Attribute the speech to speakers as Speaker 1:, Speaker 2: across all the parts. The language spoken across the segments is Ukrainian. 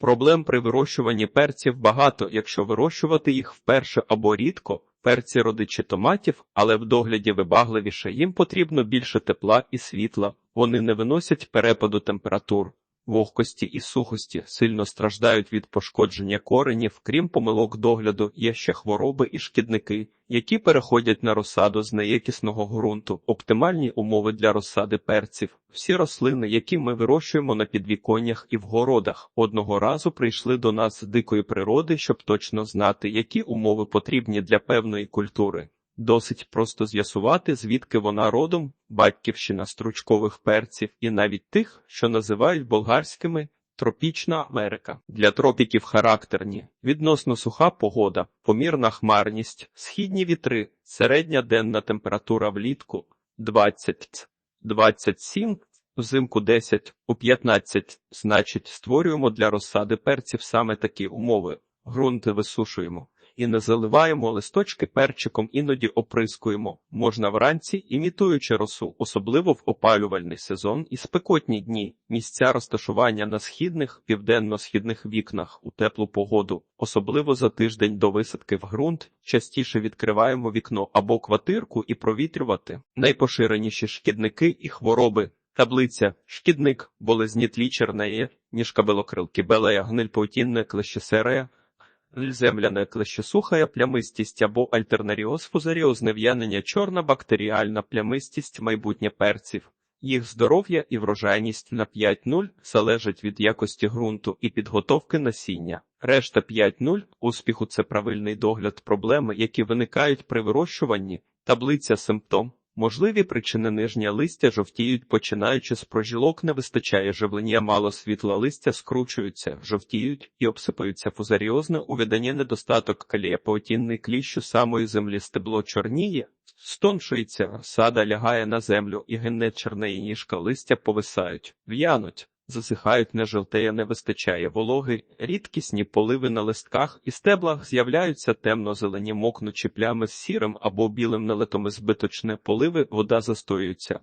Speaker 1: Проблем при вирощуванні перців багато, якщо вирощувати їх вперше або рідко. Перці родичі томатів, але в догляді вибагливіше їм потрібно більше тепла і світла. Вони не виносять перепаду температур. Вогкості і сухості сильно страждають від пошкодження коренів, крім помилок догляду, є ще хвороби і шкідники, які переходять на розсаду з неякісного ґрунту, оптимальні умови для розсади перців. Всі рослини, які ми вирощуємо на підвіконнях і в городах, одного разу прийшли до нас з дикої природи, щоб точно знати, які умови потрібні для певної культури. Досить просто з'ясувати, звідки вона родом, батьківщина стручкових перців і навіть тих, що називають болгарськими тропічна Америка. Для тропіків характерні, відносно суха погода, помірна хмарність, східні вітри, середня денна температура влітку 20 27 взимку 10 у 15, значить, створюємо для розсади перців саме такі умови. Грунти висушуємо і не заливаємо листочки перчиком, іноді оприскуємо. Можна вранці, імітуючи росу, особливо в опалювальний сезон і спекотні дні. Місця розташування на східних, південно-східних вікнах у теплу погоду, особливо за тиждень до висадки в ґрунт, частіше відкриваємо вікно або квартирку і провітрювати. Найпоширеніші шкідники і хвороби. Таблиця шкідник, болезні тлі чернеє, ніжка белокрилки белея, гниль паутінне клещесерея, земляне клещесухая плямистість або альтернаріоз фузаріоз нев'янення чорна бактеріальна плямистість майбутнє перців. Їх здоров'я і врожайність на 5-0 залежать від якості ґрунту і підготовки насіння. Решта 5-0 успіху це правильний догляд проблеми, які виникають при вирощуванні, таблиця симптом. Можливі причини нижня листя жовтіють, починаючи з прожилок, не вистачає живлення, мало світла листя скручуються, жовтіють і обсипаються фузаріозне увядання недостаток калія, поотінний кліщу самої землі стебло чорніє, стоншується, сада лягає на землю і гине чорнеї ніжка листя повисають, в'януть. Засихають, не жовтеє, не вистачає вологи, рідкісні поливи на листках і стеблах з'являються темно-зелені мокнучі плями з сірим або білим налетом збиточне поливи, вода застоюється.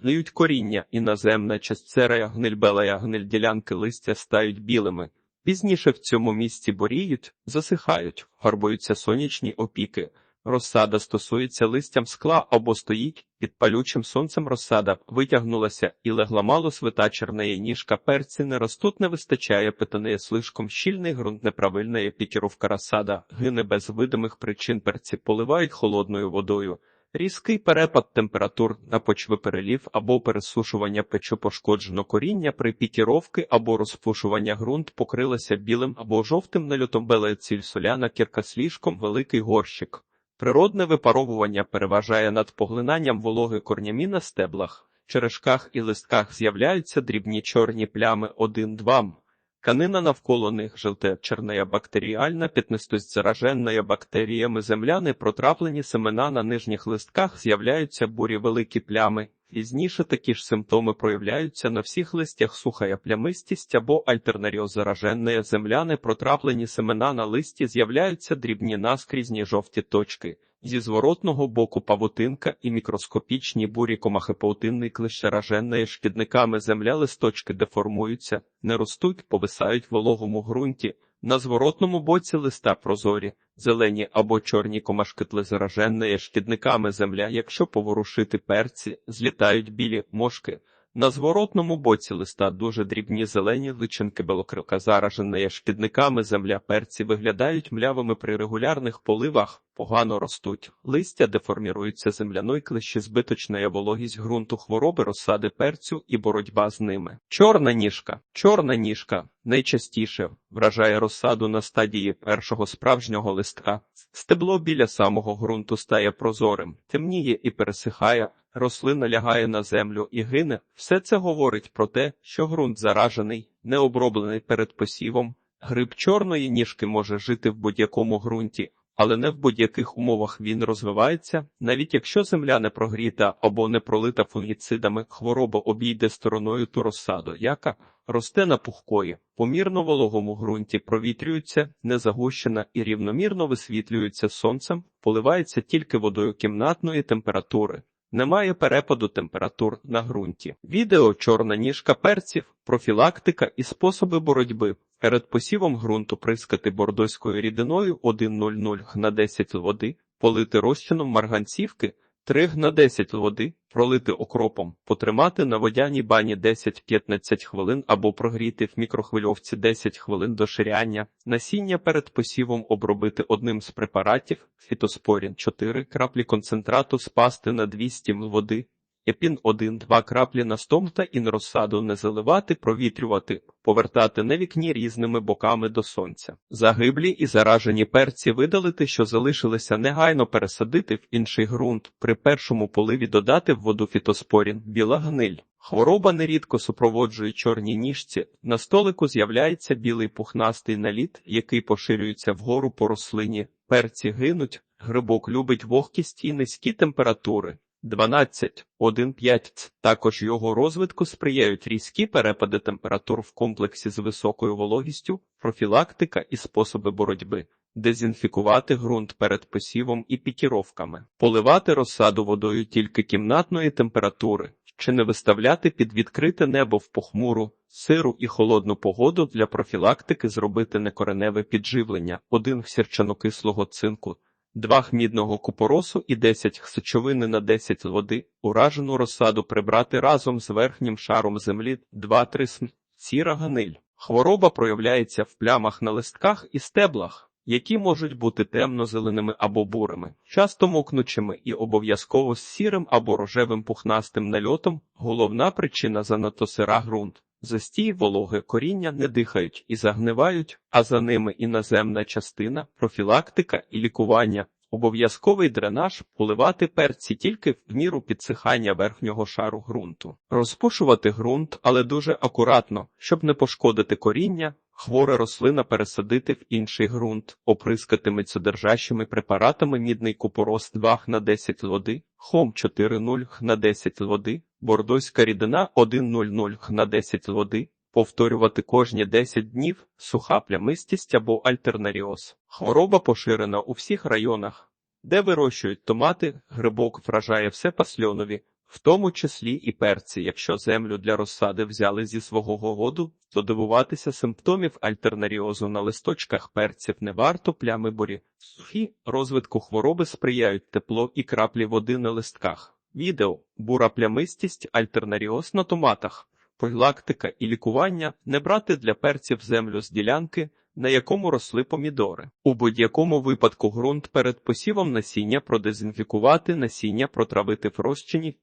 Speaker 1: Гниють коріння, іноземна частцерея, гниль белая, гниль ділянки листя стають білими. Пізніше в цьому місці боріють, засихають, гарбуються сонячні опіки. Розсада стосується листям скла або стоїть під палючим сонцем розсада, витягнулася і легла мало свита чернеє ніжка перці не ростуть, не вистачає, питане слишком щільний ґрунт неправильна пікіровка розсада, гине без видимих причин перці поливають холодною водою. Різкий перепад температур на почви перелів або пересушування печу пошкоджено коріння при пікіровки або розпушування ґрунт покрилася білим або жовтим нальотом беле ціль соляна кірка сліжком великий горщик. Природне випаровування переважає над поглинанням вологи корнямі на стеблах, черешках і листках з'являються дрібні чорні плями 1-2. Канина навколо них желте чернея бактеріальна, п'ятнистость зараженна бактеріями земляни, протраплені семена на нижніх листках з'являються бурі великі плями. Пізніше такі ж симптоми проявляються на всіх листях сухая плямистість або альтернаріоз зараженне земляни, протраплені семена на листі з'являються дрібні наскрізні жовті точки. Зі зворотного боку павутинка і мікроскопічні бурі комахи паутинний клещераженної шкідниками земля листочки деформуються, не ростуть, повисають в вологому ґрунті. На зворотному боці листа прозорі, зелені або чорні комашки тлезараженної шкідниками земля, якщо поворушити перці, злітають білі мошки. На зворотному боці листа дуже дрібні зелені личинки белокрилка зараженої шкідниками земля перці виглядають млявими при регулярних поливах, погано ростуть. Листя деформіруються земляною клещі збиточна вологість ґрунту хвороби розсади перцю і боротьба з ними. Чорна ніжка. Чорна ніжка найчастіше вражає розсаду на стадії першого справжнього листка. Стебло біля самого ґрунту стає прозорим, темніє і пересихає. Рослина лягає на землю і гине. Все це говорить про те, що ґрунт заражений, не оброблений перед посівом. Гриб чорної ніжки може жити в будь-якому ґрунті, але не в будь-яких умовах він розвивається, навіть якщо земля не прогріта або не пролита фунгіцидами, хвороба обійде стороною ту розсаду, яка росте на пухкої, помірно вологому ґрунті провітрюється, не загущена і рівномірно висвітлюється сонцем, поливається тільки водою кімнатної температури. Немає перепаду температур на ґрунті. Відео чорна ніжка перців, профілактика і способи боротьби. Перед посівом ґрунту прискати бордоською рідиною 1,00 на 10 води, полити розчином марганцівки 3 на 10 води, пролити окропом, потримати на водяній бані 10-15 хвилин або прогріти в мікрохвильовці 10 хвилин до ширяння. Насіння перед посівом обробити одним з препаратів фітоспорін 4 краплі концентрату спасти на 200 мл води. Епін 1-2 краплі на стом та інрозсаду не заливати, провітрювати, повертати на вікні різними боками до сонця. Загиблі і заражені перці видалити, що залишилися негайно пересадити в інший ґрунт. При першому поливі додати в воду фітоспорін, біла гниль. Хвороба нерідко супроводжує чорні ніжці. На столику з'являється білий пухнастий наліт, який поширюється вгору по рослині. Перці гинуть, грибок любить вогкість і низькі температури. 12, 1,5. Також його розвитку сприяють різкі перепади температур в комплексі з високою вологістю, профілактика і способи боротьби, дезінфікувати ґрунт перед посівом і пікіровками, поливати розсаду водою тільки кімнатної температури, чи не виставляти під відкрите небо в похмуру, сиру і холодну погоду для профілактики зробити некореневе підживлення, один сірчанокислого цинку. 2 хмідного купоросу і 10 сечовини на 10 води, уражену розсаду прибрати разом з верхнім шаром землі 2-3 см. Сіра ганиль. Хвороба проявляється в плямах на листках і стеблах, які можуть бути темно-зеленими або бурими, часто мокнучими і обов'язково з сірим або рожевим пухнастим нальотом. Головна причина занадто сира ґрунт. Застій вологе коріння не дихають і загнивають, а за ними іноземна частина, профілактика і лікування. Обов'язковий дренаж поливати перці тільки в міру підсихання верхнього шару ґрунту, розпушувати ґрунт, але дуже акуратно, щоб не пошкодити коріння, хвора рослина пересадити в інший ґрунт, оприскати мецодержащими препаратами мідний купорос 2 на 10 води, хом 4,0 х на 10 води, бордоська рідина 1,00 х на 10 води, повторювати кожні 10 днів, суха плямистість або альтернаріоз. Хвороба поширена у всіх районах, де вирощують томати, грибок вражає все пасльонові, в тому числі і перці. Якщо землю для розсади взяли зі свого городу, то дивуватися симптомів альтернаріозу на листочках перців не варто плями борі. Сухі розвитку хвороби сприяють тепло і краплі води на листках. Відео бура плямистість, альтернаріоз на томатах, профілактика і лікування не брати для перців землю з ділянки, на якому росли помідори. У будь-якому випадку ґрунт перед посівом насіння продезінфікувати, насіння протравити в розчині,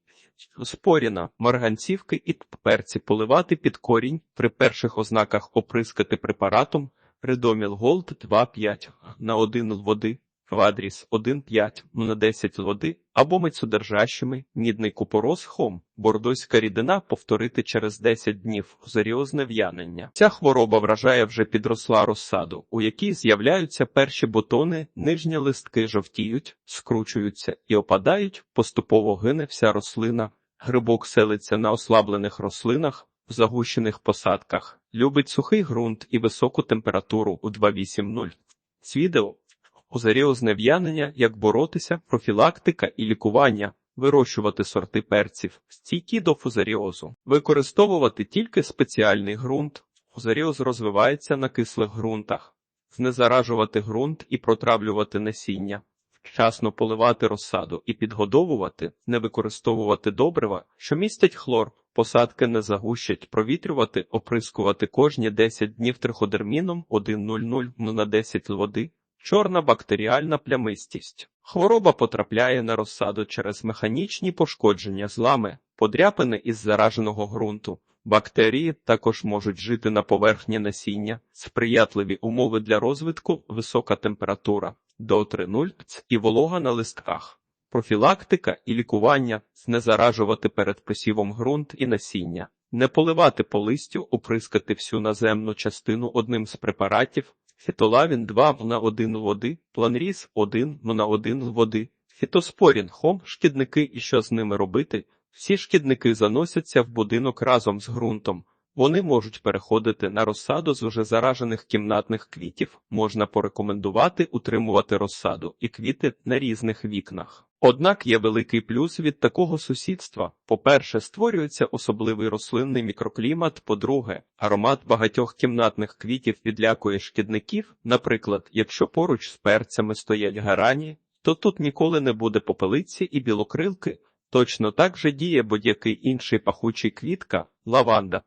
Speaker 1: споріна, марганцівки і перці поливати під корінь, при перших ознаках оприскати препаратом, Редоміл Голд 2,5 на 1 води. Квадріс 1,5 на 10 води або мецодержащими, мідний купорос хом, бордоська рідина повторити через 10 днів заріозне в'янення. Ця хвороба вражає вже підросла розсаду, у якій з'являються перші бутони, нижні листки жовтіють, скручуються і опадають, поступово гине вся рослина, грибок селиться на ослаблених рослинах, в загущених посадках, любить сухий ґрунт і високу температуру у 2,8,0. Свідео Озаріозне в'янення, як боротися, профілактика і лікування, вирощувати сорти перців, стійкі до фузаріозу, використовувати тільки спеціальний ґрунт. Фузаріоз розвивається на кислих ґрунтах, знезаражувати ґрунт і протравлювати насіння, вчасно поливати розсаду і підгодовувати, не використовувати добрива, що містять хлор, посадки не загущать, провітрювати, оприскувати кожні 10 днів триходерміном 1,00 на 10 води. Чорна бактеріальна плямистість. Хвороба потрапляє на розсаду через механічні пошкодження злами, подряпини із зараженого ґрунту. Бактерії також можуть жити на поверхні насіння, сприятливі умови для розвитку, висока температура до 3,0 і волога на листках. Профілактика і лікування не заражувати перед посівом ґрунт і насіння, не поливати по листю, оприскати всю наземну частину одним з препаратів, Фітолавін 2 на 1 води, планріз 1 на 1 води, фітоспорін, хом, шкідники і що з ними робити. Всі шкідники заносяться в будинок разом з ґрунтом. Вони можуть переходити на розсаду з уже заражених кімнатних квітів. Можна порекомендувати утримувати розсаду і квіти на різних вікнах. Однак є великий плюс від такого сусідства. По-перше, створюється особливий рослинний мікроклімат. По-друге, аромат багатьох кімнатних квітів відлякує шкідників. Наприклад, якщо поруч з перцями стоять гарані, то тут ніколи не буде попелиці і білокрилки. Точно так же діє будь-який інший пахучий квітка, лаванда.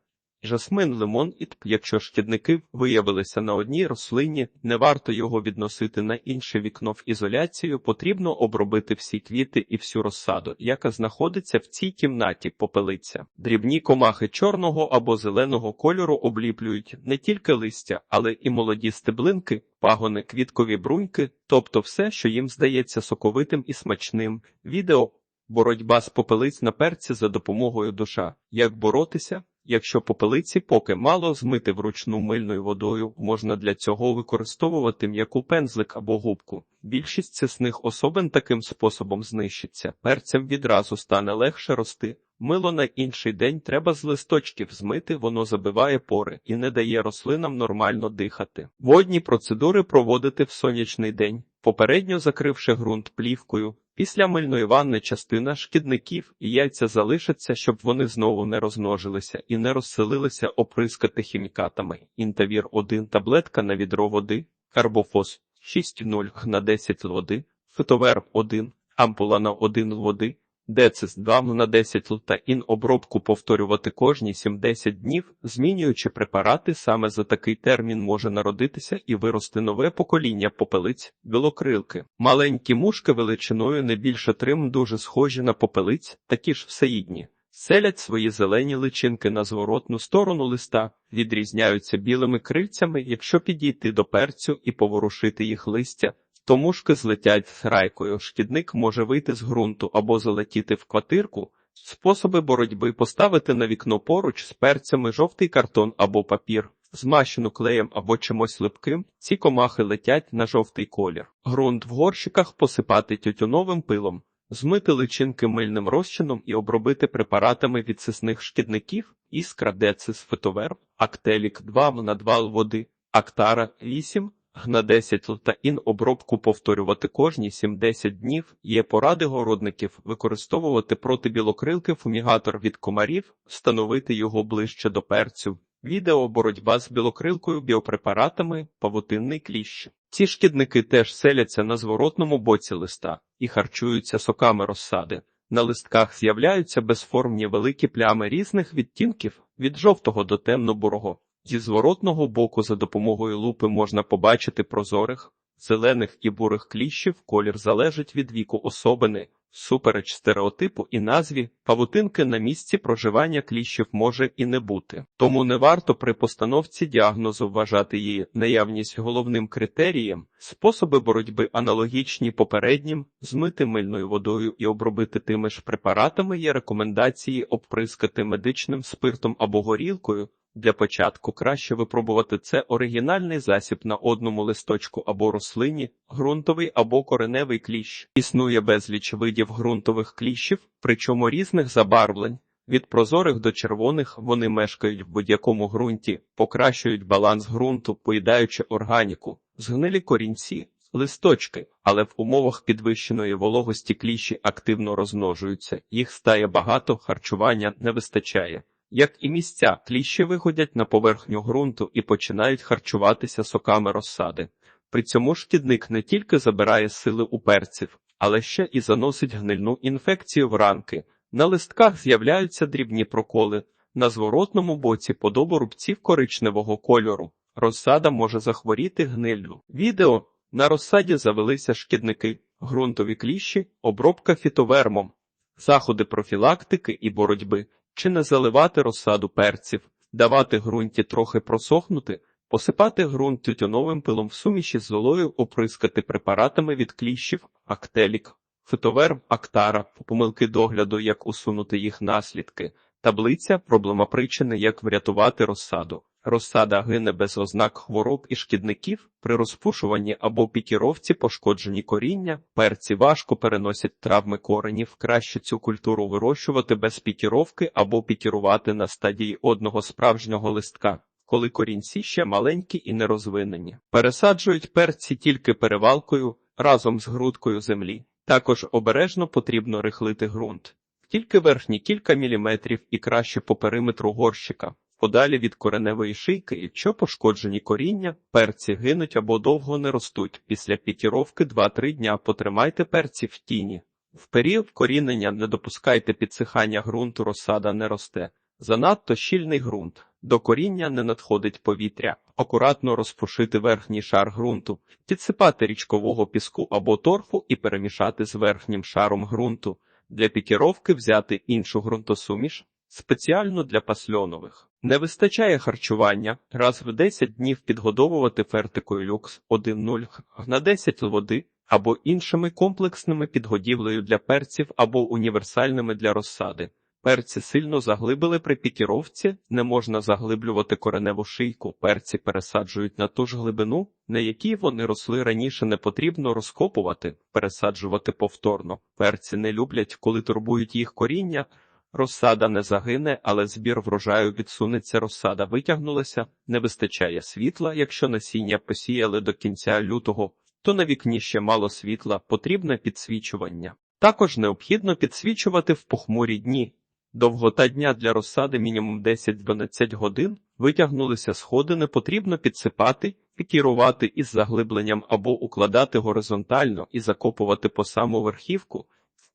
Speaker 1: Жасмин, лимон і тп. Якщо шкідники виявилися на одній рослині, не варто його відносити на інше вікно в ізоляцію, потрібно обробити всі квіти і всю розсаду, яка знаходиться в цій кімнаті попелиця. Дрібні комахи чорного або зеленого кольору обліплюють не тільки листя, але і молоді стеблинки, пагони, квіткові бруньки, тобто все, що їм здається соковитим і смачним. Відео Боротьба з попелиць на перці за допомогою душа. Як боротися? Якщо попелиці поки мало змити вручну мильною водою, можна для цього використовувати м'яку пензлик або губку. Більшість цісних особин таким способом знищиться. Перцям відразу стане легше рости. Мило на інший день треба з листочків змити, воно забиває пори і не дає рослинам нормально дихати. Водні процедури проводити в сонячний день, попередньо закривши ґрунт плівкою. Після мильної ванни частина шкідників і яйця залишаться, щоб вони знову не розмножилися і не розселилися оприскати хімікатами. Інтавір 1 таблетка на відро води, карбофос 6,0 на 10 води, фитовер 1, ампула на 1 води, Децис 2 на 10 л та обробку повторювати кожні 7-10 днів, змінюючи препарати, саме за такий термін може народитися і вирости нове покоління попелиць, білокрилки. Маленькі мушки величиною не більше трим дуже схожі на попелиць, такі ж всеїдні. Селять свої зелені личинки на зворотну сторону листа, відрізняються білими крильцями, якщо підійти до перцю і поворушити їх листя, то мушки злетять з райкою. Шкідник може вийти з ґрунту або залетіти в квартирку. Способи боротьби поставити на вікно поруч з перцями жовтий картон або папір, змащену клеєм або чимось липким. Ці комахи летять на жовтий колір. Ґрунт в горщиках посипати тютюновим пилом, змити личинки мильним розчином і обробити препаратами від сисних шкідників, іскра децис фитовер, актелік 2 на 2 води, актара 8, на 10 л ін обробку повторювати кожні 7-10 днів. Є поради городників використовувати проти білокрилки фумігатор від комарів, встановити його ближче до перцю. Відео боротьба з білокрилкою біопрепаратами, павутинний кліщ. Ці шкідники теж селяться на зворотному боці листа і харчуються соками розсади. На листках з'являються безформні великі плями різних відтінків від жовтого до темно-бурого. Зі зворотного боку за допомогою лупи можна побачити прозорих, зелених і бурих кліщів, колір залежить від віку особини, супереч стереотипу і назві, павутинки на місці проживання кліщів може і не бути. Тому не варто при постановці діагнозу вважати її наявність головним критерієм, способи боротьби аналогічні попереднім, змити мильною водою і обробити тими ж препаратами є рекомендації обприскати медичним спиртом або горілкою. Для початку краще випробувати це оригінальний засіб на одному листочку або рослині, ґрунтовий або кореневий кліщ. Існує безліч видів ґрунтових кліщів, причому різних забарвлень. Від прозорих до червоних вони мешкають в будь-якому ґрунті, покращують баланс ґрунту, поїдаючи органіку, згнилі корінці, листочки, але в умовах підвищеної вологості кліщі активно розмножуються, їх стає багато, харчування не вистачає. Як і місця, кліщі виходять на поверхню ґрунту і починають харчуватися соками розсади. При цьому шкідник не тільки забирає сили у перців, але ще і заносить гнильну інфекцію в ранки. На листках з'являються дрібні проколи, на зворотному боці подобу рубців коричневого кольору. Розсада може захворіти гниллю. Відео на розсаді завелися шкідники, ґрунтові кліщі, обробка фітовермом, заходи профілактики і боротьби. Чи не заливати розсаду перців, давати ґрунті трохи просохнути, посипати ґрунт тютюновим пилом в суміші з золою, оприскати препаратами від кліщів, актелік, фитоверм, актара, помилки догляду, як усунути їх наслідки, таблиця, проблема причини, як врятувати розсаду. Розсада гине без ознак хвороб і шкідників, при розпушуванні або пікіровці пошкоджені коріння, перці важко переносять травми коренів, краще цю культуру вирощувати без пікіровки або пікірувати на стадії одного справжнього листка, коли корінці ще маленькі і нерозвинені. Пересаджують перці тільки перевалкою разом з грудкою землі. Також обережно потрібно рихлити ґрунт. Тільки верхні кілька міліметрів і краще по периметру горщика. Подалі від кореневої шийки, якщо пошкоджені коріння, перці гинуть або довго не ростуть. Після пікіровки 2-3 дня потримайте перці в тіні. В період корінення не допускайте підсихання ґрунту, розсада не росте. Занадто щільний ґрунт. До коріння не надходить повітря. Акуратно розпушити верхній шар ґрунту, підсипати річкового піску або торфу і перемішати з верхнім шаром ґрунту. Для пікіровки взяти іншу ґрунтосуміш, спеціально для пасльонових. Не вистачає харчування, раз в 10 днів підгодовувати фертикою люкс 1-0 на 10 води або іншими комплексними підгодівлею для перців або універсальними для розсади. Перці сильно заглибили при пікіровці, не можна заглиблювати кореневу шийку. Перці пересаджують на ту ж глибину, на якій вони росли раніше не потрібно розкопувати, пересаджувати повторно. Перці не люблять, коли турбують їх коріння. Розсада не загине, але збір врожаю відсунеться. Розсада витягнулася, не вистачає світла. Якщо насіння посіяли до кінця лютого, то на вікні ще мало світла, потрібне підсвічування. Також необхідно підсвічувати в похмурі дні. Довгота дня для розсади мінімум 10-12 годин, витягнулися сходи, не потрібно підсипати, пікірувати із заглибленням або укладати горизонтально і закопувати по саму верхівку.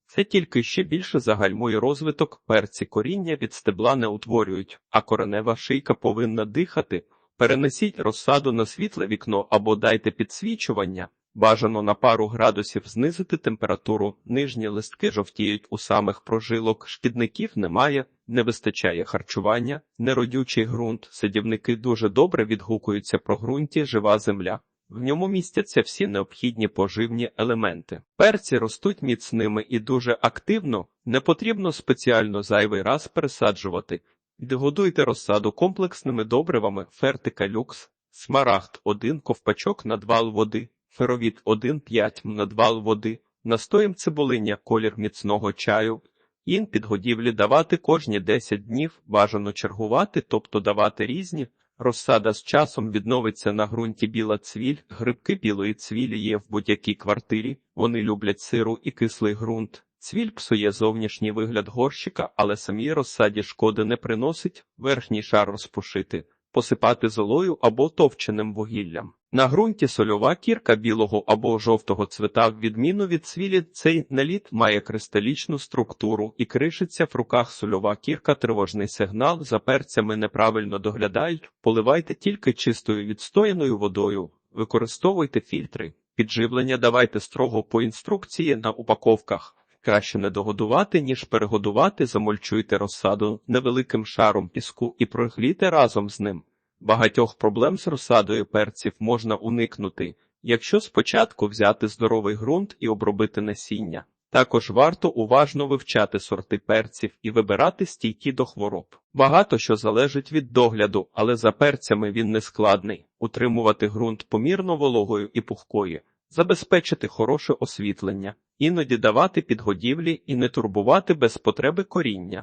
Speaker 1: Це тільки ще більше загальмує розвиток, перці коріння від стебла не утворюють, а коренева шийка повинна дихати. Перенесіть розсаду на світле вікно або дайте підсвічування. Бажано на пару градусів знизити температуру, нижні листки жовтіють у самих прожилок, шкідників немає, не вистачає харчування, неродючий ґрунт, садівники дуже добре відгукуються про ґрунті жива земля. В ньому містяться всі необхідні поживні елементи. Перці ростуть міцними і дуже активно, не потрібно спеціально зайвий раз пересаджувати. Відгодуйте розсаду комплексними добривами фертика люкс, смарагд 1 ковпачок на 2 води феровіт 1,5 надвал води, настоєм цибулиння колір міцного чаю, ін підгодівлі давати кожні 10 днів, бажано чергувати, тобто давати різні. Розсада з часом відновиться на ґрунті біла цвіль, грибки білої цвілі є в будь-якій квартирі, вони люблять сиру і кислий ґрунт. Цвіль псує зовнішній вигляд горщика, але самій розсаді шкоди не приносить, верхній шар розпушити, посипати золою або товченим вугіллям. На ґрунті сольова кірка білого або жовтого цвета, відміну від цвілі, цей наліт має кристалічну структуру і кришиться в руках сольова кірка, тривожний сигнал, за перцями неправильно доглядають, поливайте тільки чистою відстояною водою, використовуйте фільтри, підживлення давайте строго по інструкції на упаковках. Краще не догодувати, ніж перегодувати, замульчуйте розсаду невеликим шаром піску і прогрійте разом з ним. Багатьох проблем з розсадою перців можна уникнути, якщо спочатку взяти здоровий ґрунт і обробити насіння. Також варто уважно вивчати сорти перців і вибирати стійкі до хвороб. Багато що залежить від догляду, але за перцями він не складний. Утримувати ґрунт помірно вологою і пухкою, забезпечити хороше освітлення, іноді давати підгодівлі і не турбувати без потреби коріння.